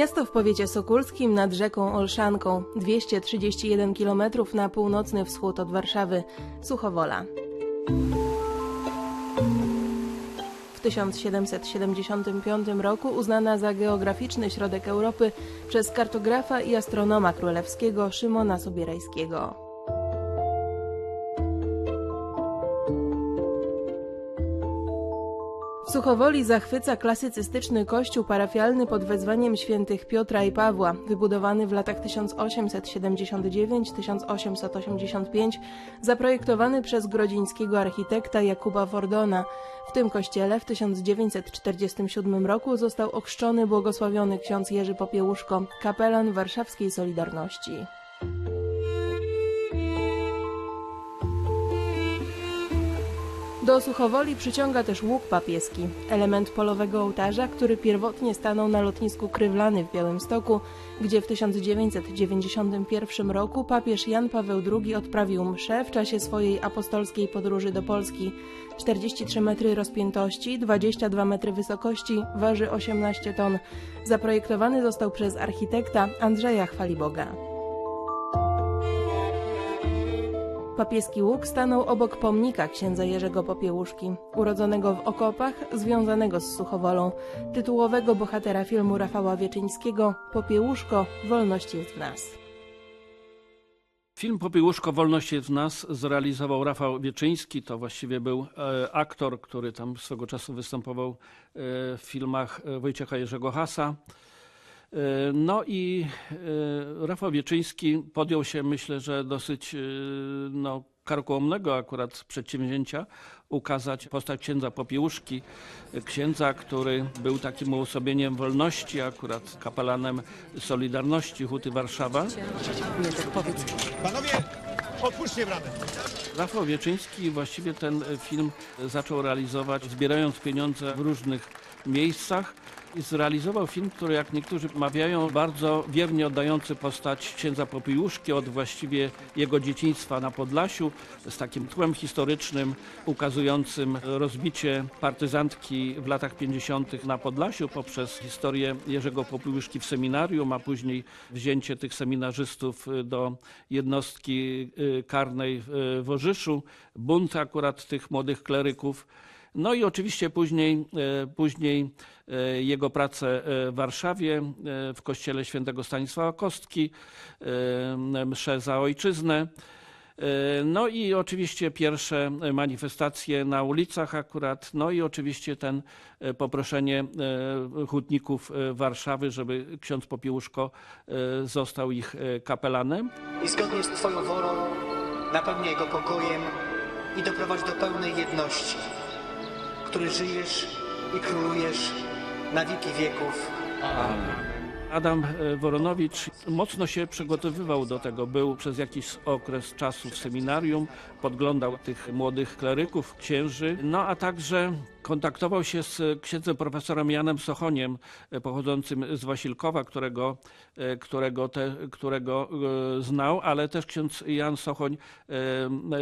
Miasto w powiecie sokulskim nad rzeką Olszanką, 231 km na północny wschód od Warszawy, Suchowola. W 1775 roku uznana za geograficzny środek Europy przez kartografa i astronoma królewskiego Szymona Sobierajskiego. Suchowoli zachwyca klasycystyczny kościół parafialny pod wezwaniem świętych Piotra i Pawła, wybudowany w latach 1879-1885, zaprojektowany przez grodzińskiego architekta Jakuba Wordona. W tym kościele w 1947 roku został ochrzczony błogosławiony ksiądz Jerzy Popiełuszko, kapelan warszawskiej Solidarności. Do Suchowoli przyciąga też łuk papieski, element polowego ołtarza, który pierwotnie stanął na lotnisku Krywlany w Białymstoku, gdzie w 1991 roku papież Jan Paweł II odprawił mszę w czasie swojej apostolskiej podróży do Polski. 43 metry rozpiętości, 22 metry wysokości, waży 18 ton. Zaprojektowany został przez architekta Andrzeja Chwaliboga. Papieski łuk stanął obok pomnika księdza Jerzego Popiełuszki, urodzonego w okopach, związanego z Suchowolą, tytułowego bohatera filmu Rafała Wieczyńskiego Popiełuszko, wolność jest w nas. Film Popiełuszko Wolność jest w nas zrealizował Rafał Wieczyński. To właściwie był e, aktor, który tam swego czasu występował e, w filmach e, Wojciecha Jerzego Hasa. E, No i e, Rafał Wieczyński podjął się, myślę, że dosyć e, no, karkołomnego akurat przedsięwzięcia ukazać postać księdza Popiełuszki, księdza, który był takim uosobieniem wolności, akurat kapelanem Solidarności Huty Warszawa. Panowie, otwórzcie bramę. Rafał Wieczyński właściwie ten film zaczął realizować, zbierając pieniądze w różnych miejscach. Zrealizował film, który jak niektórzy mawiają, bardzo wiernie oddający postać księdza Popiełuszki od właściwie jego dzieciństwa na Podlasiu, z takim tłem historycznym ukazującym rozbicie partyzantki w latach 50. na Podlasiu poprzez historię Jerzego Popiełuszki w seminarium, a później wzięcie tych seminarzystów do jednostki y, karnej w Worzyszu, bunt akurat tych młodych kleryków. No i oczywiście później, e, później e, jego prace e, w Warszawie w kościele świętego Stanisława Kostki, msze za ojczyznę. No i oczywiście pierwsze manifestacje na ulicach akurat, no i oczywiście ten poproszenie hutników Warszawy, żeby ksiądz Popiełuszko e, został ich kapelanem. i zgodnie z Twoją wolą napełniaj go pokojem i doprowadź do pełnej jedności, który żyjesz i królujesz na wieki wieków. Adam e, Woronowicz mocno się przygotowywał do tego. Był przez jakiś okres czasu w seminarium, podglądał tych młodych kleryków, księży, no a także kontaktował się z księdzem profesorem Janem Sochoniem, e, pochodzącym z Wasilkowa, którego, e, którego, te, którego znał, ale też ksiądz Jan Sochoń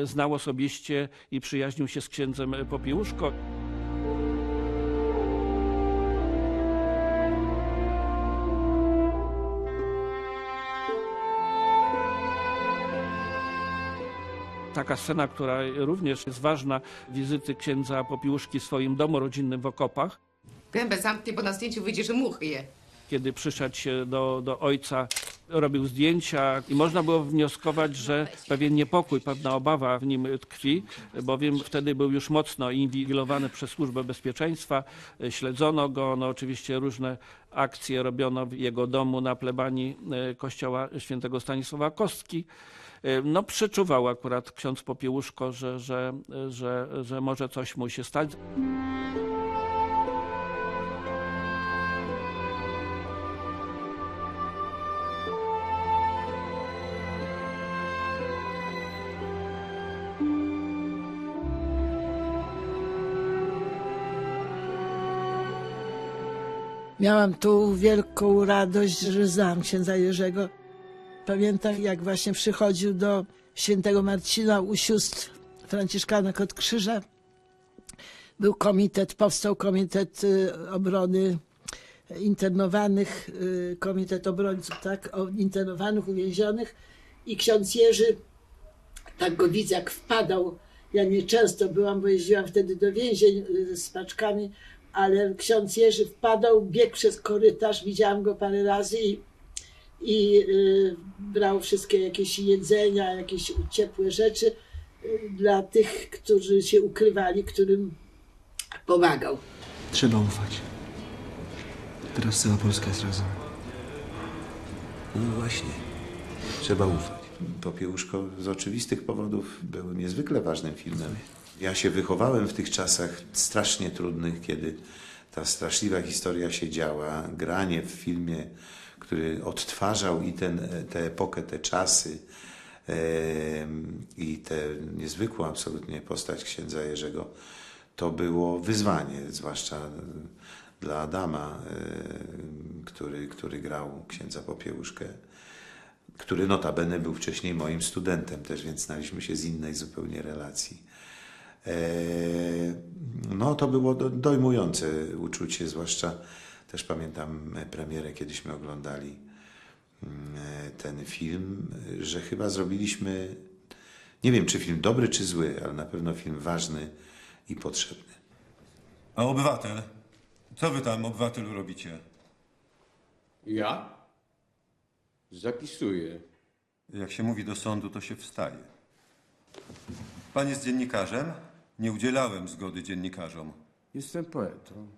znał osobiście i przyjaźnił się z księdzem Popiełuszko. Taka scena, która również jest ważna, wizyty księdza Popiłuszki w swoim domu rodzinnym w Okopach, Gębę zamknij, bo na zdjęciu wyjdzie, że muchy je. kiedy przyszedł się do, do ojca, robił zdjęcia i można było wnioskować, że pewien niepokój, pewna obawa w nim tkwi, bowiem wtedy był już mocno inwigilowany przez Służbę Bezpieczeństwa, śledzono go, no oczywiście różne akcje robiono w jego domu na plebanii e, kościoła świętego Stanisława Kostki. E, No przeczuwał akurat ksiądz Popiełuszko, że, że, że, że może coś mu się stać. Miałam tu wielką radość, że znam księdza Jerzego. Pamiętam, jak właśnie przychodził do świętego Marcina u sióstr Franciszkanek od Krzyża. Był komitet, powstał komitet y, obrony internowanych, y, komitet obrońców, tak, internowanych, uwięzionych i ksiądz Jerzy, tak go widzę, jak wpadał, ja nieczęsto byłam, bo jeździłam wtedy do więzień y, z paczkami, ale ksiądz Jerzy wpadał, biegł przez korytarz, widziałam go parę razy i, i y, brał wszystkie jakieś jedzenia, jakieś ciepłe rzeczy y, dla tych, którzy się ukrywali, którym pomagał. Trzeba ufać. Teraz cała Polska jest razem. No właśnie, trzeba ufać. Popiełuszko z oczywistych powodów był niezwykle ważnym filmem. Ja się wychowałem w tych czasach strasznie trudnych, kiedy ta straszliwa historia się działa. Granie w filmie, który odtwarzał i ten, tę epokę, te czasy i tę niezwykłą absolutnie postać księdza Jerzego, to było wyzwanie, zwłaszcza dla Adama, em, który, który grał księdza Popiełuszkę który notabene był wcześniej moim studentem też, więc znaliśmy się z innej zupełnie relacji. E, No to było do- dojmujące uczucie, zwłaszcza też pamiętam e, premierę, kiedyśmy oglądali mm, e, ten film, że chyba zrobiliśmy, nie wiem czy film dobry czy zły, ale na pewno film ważny i potrzebny. A obywatel? Co wy tam, obywatelu, robicie? Ja? Zapisuję. Jak się mówi do sądu, to się wstaje. Pan jest dziennikarzem? Nie udzielałem zgody dziennikarzom. Jestem poetą.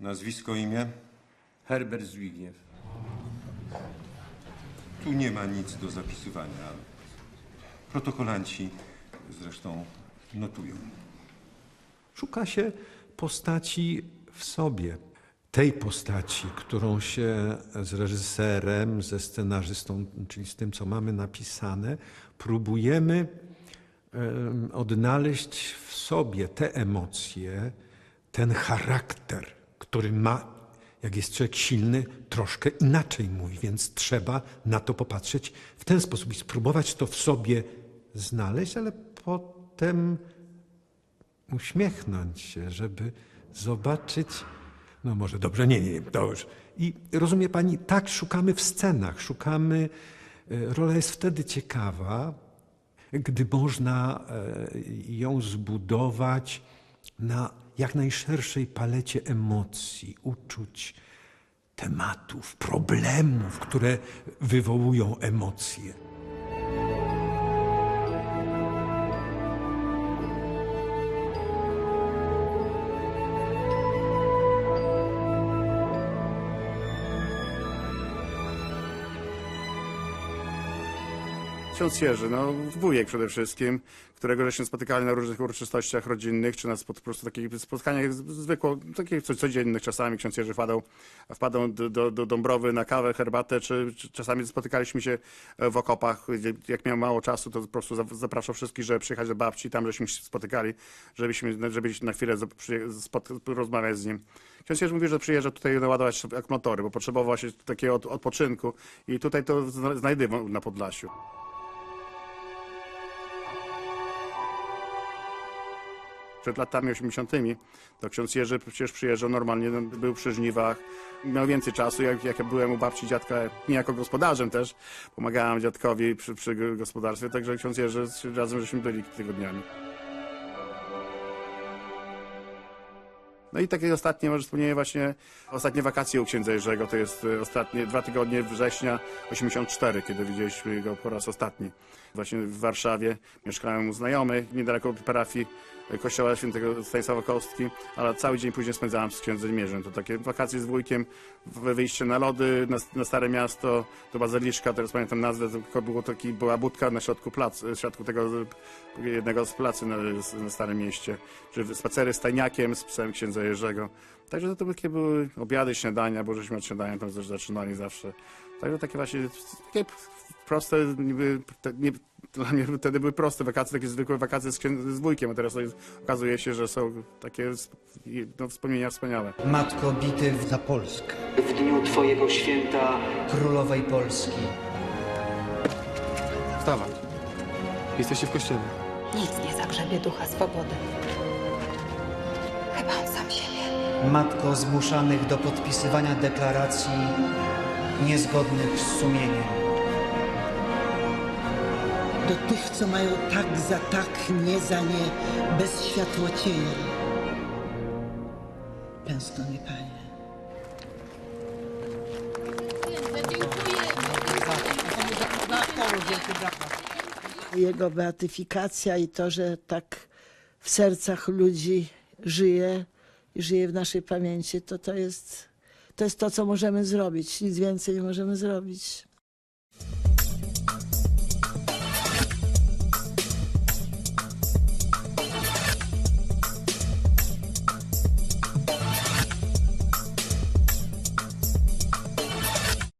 Nazwisko, imię? Herbert Zbigniew. Tu nie ma nic do zapisywania. Protokolanci zresztą notują. Szuka się postaci w sobie. Tej postaci, którą się z reżyserem, ze scenarzystą, czyli z tym, co mamy napisane, próbujemy em, odnaleźć w sobie te emocje, ten charakter, który ma, jak jest człowiek silny, troszkę inaczej mówi, więc trzeba na to popatrzeć w ten sposób i spróbować to w sobie znaleźć, ale potem uśmiechnąć się, żeby zobaczyć. No może dobrze, nie, nie, nie, to już. I rozumie pani, tak szukamy w scenach, szukamy. e, Rola jest wtedy ciekawa, gdy można e, ją zbudować na jak najszerszej palecie emocji, uczuć, tematów, problemów, które wywołują emocje. Ksiądz Jerzy, no wujek przede wszystkim, którego żeśmy spotykali na różnych uroczystościach rodzinnych, czy na po prostu takich spotkaniach zwykło, takich co- codziennych czasami. Ksiądz Jerzy wpadał, wpadał do, do, do Dąbrowy na kawę, herbatę, czy, czy czasami spotykaliśmy się w okopach. Jak miał mało czasu, to po prostu za- zapraszał wszystkich, żeby przyjechać do babci, tam żeśmy się spotykali, żebyśmy, żeby na chwilę rozmawiać z nim. Ksiądz Jerzy mówi, że przyjeżdża tutaj naładować akumulatory, bo potrzebował właśnie takiego od, odpoczynku i tutaj to zna- znajdywał na Podlasiu. Przed latami 80. to ksiądz Jerzy przecież przyjeżdżał normalnie, no, był przy żniwach, miał więcej czasu, jak, jak ja byłem u babci dziadka, nie jako gospodarzem też, pomagałem dziadkowi przy, przy gospodarstwie, także ksiądz Jerzy razem żeśmy byli tygodniami. No i takie ostatnie, może wspomnienie właśnie, ostatnie wakacje u księdza Jerzego, to jest e, ostatnie dwa tygodnie września 84, kiedy widzieliśmy go po raz ostatni. Właśnie w Warszawie mieszkałem u znajomych, niedaleko parafii kościoła świętego Stanisława Kostki, ale cały dzień później spędzałem z księdzem Mierzem. To takie wakacje z wujkiem, wyjście na lody, na, na Stare Miasto, do Bazyliszka, teraz pamiętam nazwę, tylko było taki, była budka na środku placu, w środku tego e, jednego z placy na, na Starym Mieście, czy spacery z tajniakiem, z psem księdza Jerzego. Także to takie były obiady, śniadania, bo żeśmy od śniadania tam też zaczynali zawsze. Także takie właśnie, takie proste, niby, te, nie, dla mnie wtedy były proste wakacje, takie zwykłe wakacje z, z wujkiem, a teraz okazuje się, że są takie no, wspomnienia wspaniałe. Matko bitew Za Polskę. w dniu Twojego święta królowej Polski. Wstawaj. Jesteście w kościele. Nic nie zagrzebie ducha swobody. Chyba on sam siebie. Matko zmuszanych do podpisywania deklaracji niezgodnych z sumieniem. Do tych, co mają tak za tak, nie za nie, bez światłocienia. Pęskno mi, Panie. Jego beatyfikacja i to, że tak w sercach ludzi żyje i żyje w naszej pamięci, to to jest to, jest to co możemy zrobić. Nic więcej nie możemy zrobić.